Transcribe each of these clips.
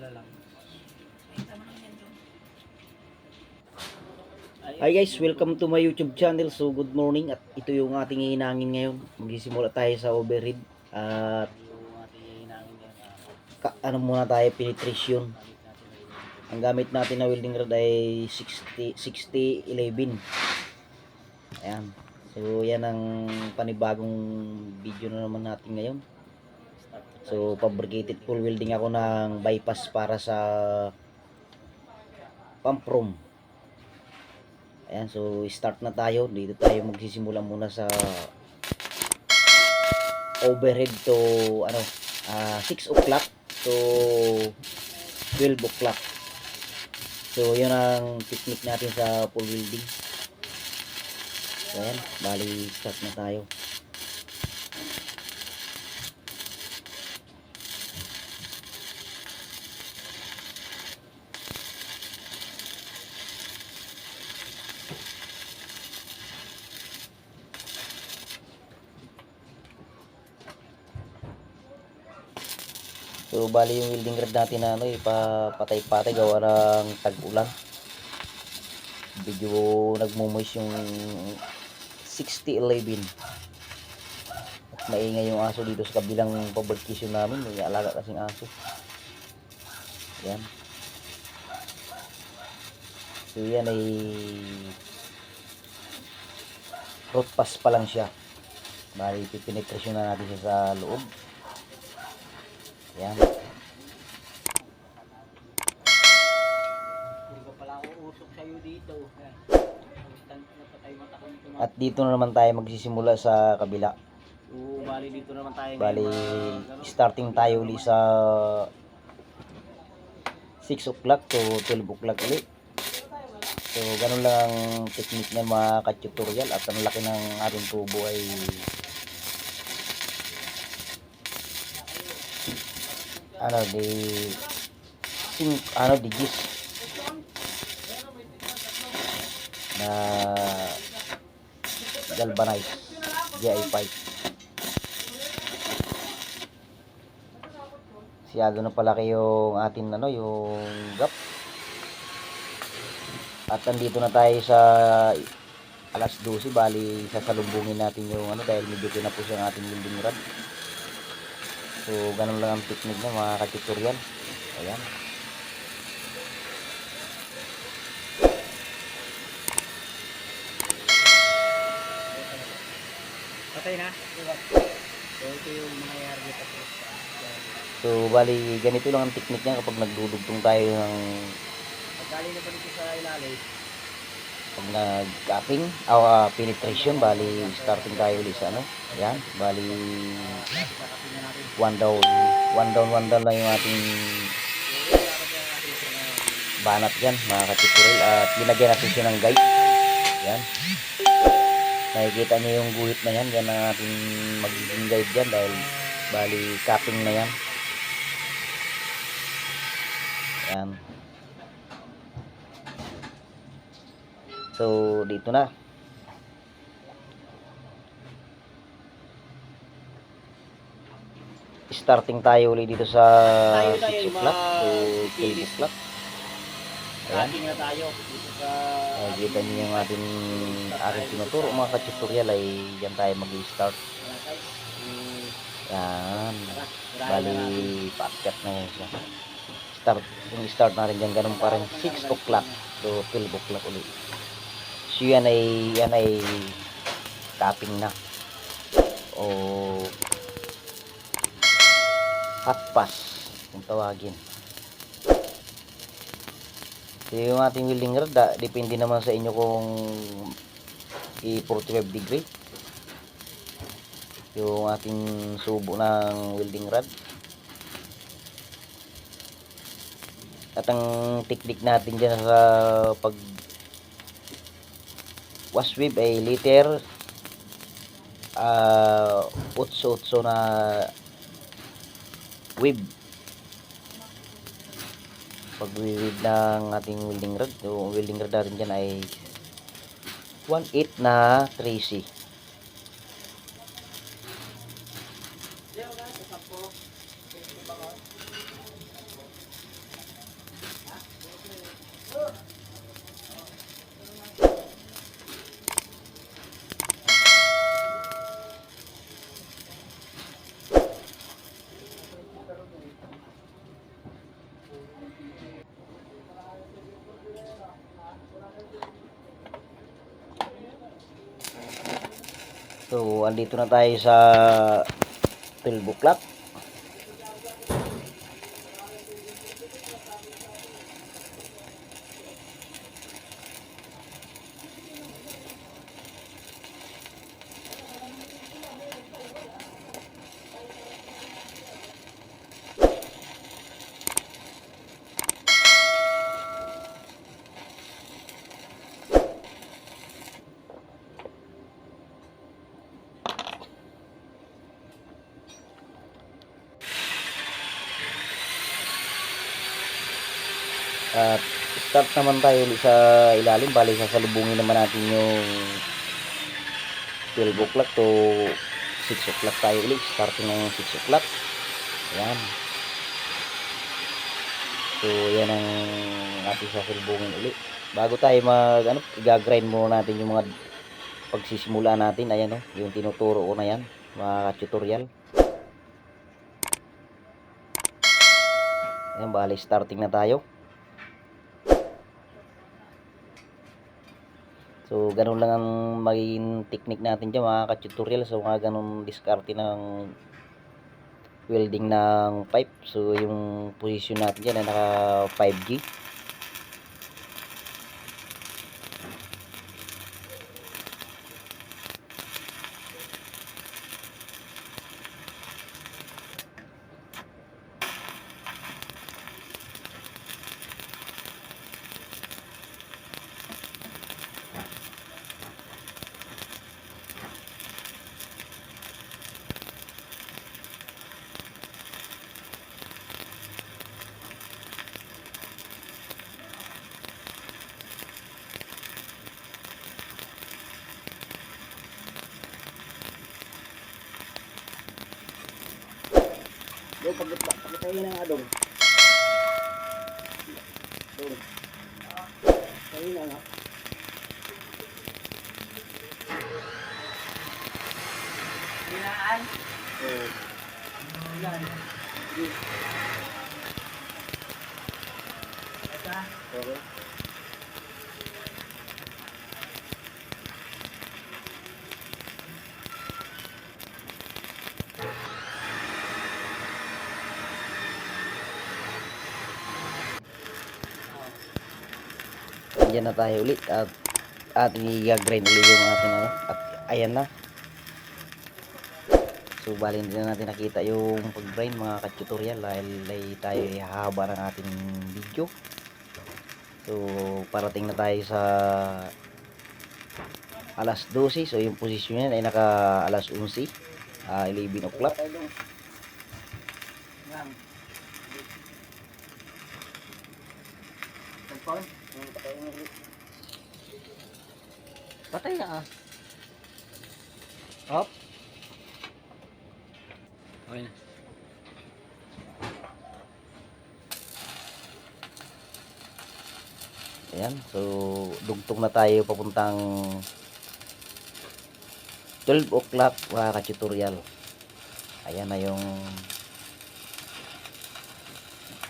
pula lang. Hi guys, welcome to my YouTube channel. So good morning at ito yung ating hinangin ngayon. Magsisimula tayo sa overhead at ka, ano muna tayo penetration. Ang gamit natin na welding rod ay 60 60 11. Ayan. So yan ang panibagong video na naman natin ngayon. So fabricated full welding ako ng bypass para sa pump room. Ayan, so start na tayo. Dito tayo magsisimula muna sa overhead to ano, ah, 6 o'clock to 12 o'clock. So, yun ang technique natin sa full welding. So, ayan, bali start na tayo. So, bali yung welding rod natin na ano, ipapatay-patay gawa ng tag-ulan. Medyo nagmumoist yung 6011. At maingay yung aso dito sa kabilang fabrication namin. May alaga kasing aso. Yan. So, yan ay root pass pa lang siya. Bali, pipenetration na natin siya sa loob. Yan. At dito na naman tayo magsisimula sa kabila. Oo, bali dito naman tayo. Bali, starting tayo uli sa 6 o'clock to 12 o'clock uli. So, ganun lang ang technique ng mga ka-tutorial at ang laki ng ating tubo ay ano, di sing, ano, digis na galvanized GI pipe. Siyado na palaki yung atin ano, yung gap. At nandito na tayo sa alas 12, bali sasalumbungin natin yung ano dahil medyo kinapos yung ating welding rod. So, ganun lang ang technique niya mga ka-tutorial. Ayan. Patay na? So, bali ganito lang ang technique niya kapag nagdudugtong tayo ng Pagkaling na ba dito sa ilalim? Pag nag-capping, ah, penetration, bali starting tayo ulit sa ano. Ayan, bali one down, one down, one down lang yung ating banat dyan, mga katutorial. At binagyan natin siya ng guide. Yan. Nakikita niyo yung guhit na yan. Yan ang ating magiging guide dyan dahil bali capping na yan. Yan. So, dito na. Starting tayo ulit dito sa Tayo tayo, 6 o'clock to mga 12 o'clock. Ayan. Na tayo sa... Nakikita niyo yung ating aking tinuturo mga ka-tutorial ay yan tayo mag-start. Yan. na. Bali, paakyat na yan siya. Start, yung start natin dyan, ganun pa rin. 6 o'clock to 12 o'clock ulit. So yan ay, yan ay tapping na. O hot pass kung tawagin. So yung ating welding rod, da, depende naman sa inyo kung i-45 degree yung ating subo ng welding rod. At ang technique natin dyan sa pag wash wave ay liter uh, utso-utso na wave pag weave ng ating welding rod yung welding rod natin dyan ay 1.8 na 3C So, andito na tayo sa 12 o'clock. At start naman tayo ulit sa ilalim. Bali, sasalubungin naman natin yung 12 o'clock to 6 o'clock tayo ulit. Starting ng 6 o'clock. Ayan. So, yan ang ating sasalubungin ulit. Bago tayo mag, ano, i-grind muna natin yung mga pagsisimula natin. Ayan, oh, yung tinuturo ko na yan. Mga tutorial. Ayan, bali, starting na tayo. So, ganun lang ang magiging technique natin dyan, mga ka-tutorial. So, mga ganun diskarte ng welding ng pipe. So, yung position natin dyan ay naka 5G. Yo, pag pagkatay ng adong. Yo. Ayun na nga. Hinaan. Oo. Sige. Ito. Okay. Diyan na tayo ulit at ating i-grind ulit yung ating ano. At ayan na. So, bali hindi na natin nakita yung pag-grind mga ka-tutorial dahil ay tayo ay hahaba ng ating video. So, parating na tayo sa alas 12. So, yung posisyon yan ay naka alas 11. ah 11 o'clock. Patay dong. Yan. Tagpon? Yung patay mo ulit. Patay na ah. Hop. Okay na. Ayan, so dugtong na tayo papuntang 12 o'clock mga ka-tutorial. Ayan na yung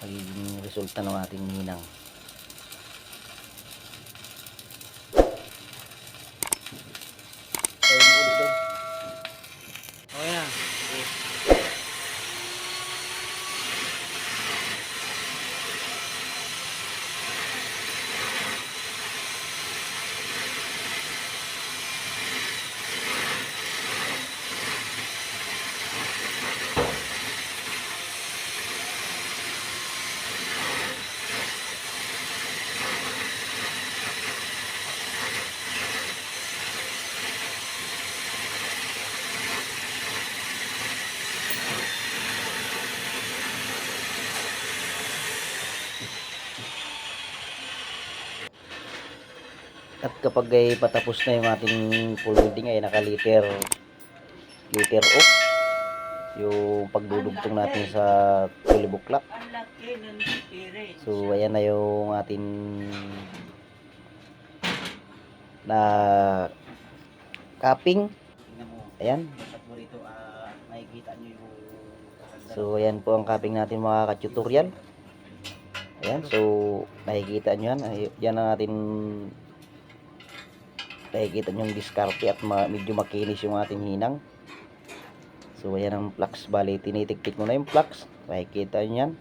magiging resulta ng ating ninang. Patay mo ulit dong. Okay na. At kapag ay patapos na yung ating full welding ay naka-liter liter off yung pagdudugtong natin sa 12 o'clock. Ang laki ng spirit. So ayan na yung ating na mo. Ayan. So ayan po ang capping natin mga ka-tutorial. Ayan, so nakikita nyo yan. Yan ang ating nakikita nyo yung diskarte at ma- medyo makinis yung ating hinang. So, ayan ang flux. Bali, tinitiktik mo na yung flux. Makikita nyo yan.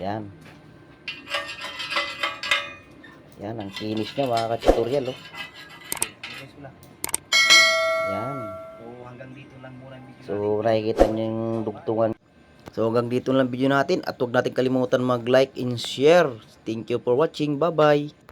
Yan. Yan. Ang kinis niya mga ka-tutorial. Oh. Yan. So, nakikita nyo yung dugtungan. So, hanggang dito lang video natin. At huwag natin kalimutan mag-like and share. Thank you for watching. Bye-bye.